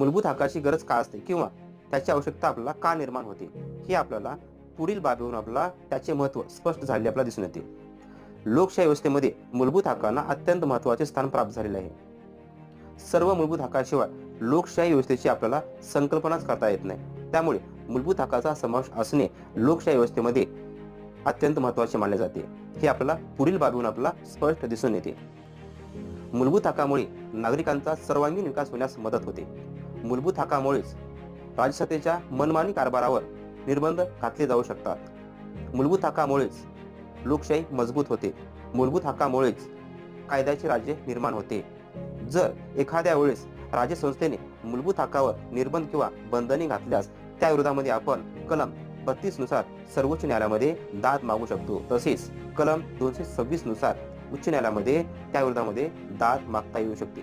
मूलभूत हक्काची गरज का असते किंवा त्याची आवश्यकता आपल्याला का निर्माण होते? हे आपल्याला पुढील बाबीवरून आपल्याला त्याचे महत्त्व स्पष्ट झाले आपल्याला दिसून येते. लोकशाही व्यवस्थेमध्ये मूलभूत हक्कांना अत्यंत महत्त्वाचे स्थान प्राप्त झालेले आहे. सर्व मूलभूत हक्काशिवाय लोकशाही व्यवस्थेची आपल्याला संकल्पनाच करता येत नाही. त्यामुळे मूलभूत हक्काचा समावेश असणे लोकशाही व्यवस्थेमध्ये अत्यंत महत्त्वाचे मानले जाते. हे आपल्याला पुढील बाबीवरून आपल्याला स्पष्ट दिसून येते. मूलभूत हक्कामुळे नागरिकांचा सर्वांगीण विकास होण्यास मदत होते. मूलभूत हक्कामुळेच राजसत्तेच्या मनमानी कारभारावर निर्बंध घातले जाऊ शकतात. मूलभूत हक्कामुळेच लोकशाही मजबूत होते. मूलभूत हक्कामुळेच कायद्याचे राज्य निर्माण होते. जर एखाद्या वेळेस राज्यसंस्थेने मूलभूत हक्कावर निर्बंध किंवा बंधने घातल्यास त्या विरोधामध्ये आपण कलम बत्तीसनुसार सर्वोच्च न्यायालयामध्ये दाद मागू शकतो. तसेच कलम दोनशे सव्वीसनुसार उच्च न्यायालयामध्ये त्या विरोधामध्ये दाद मागता येऊ शकते.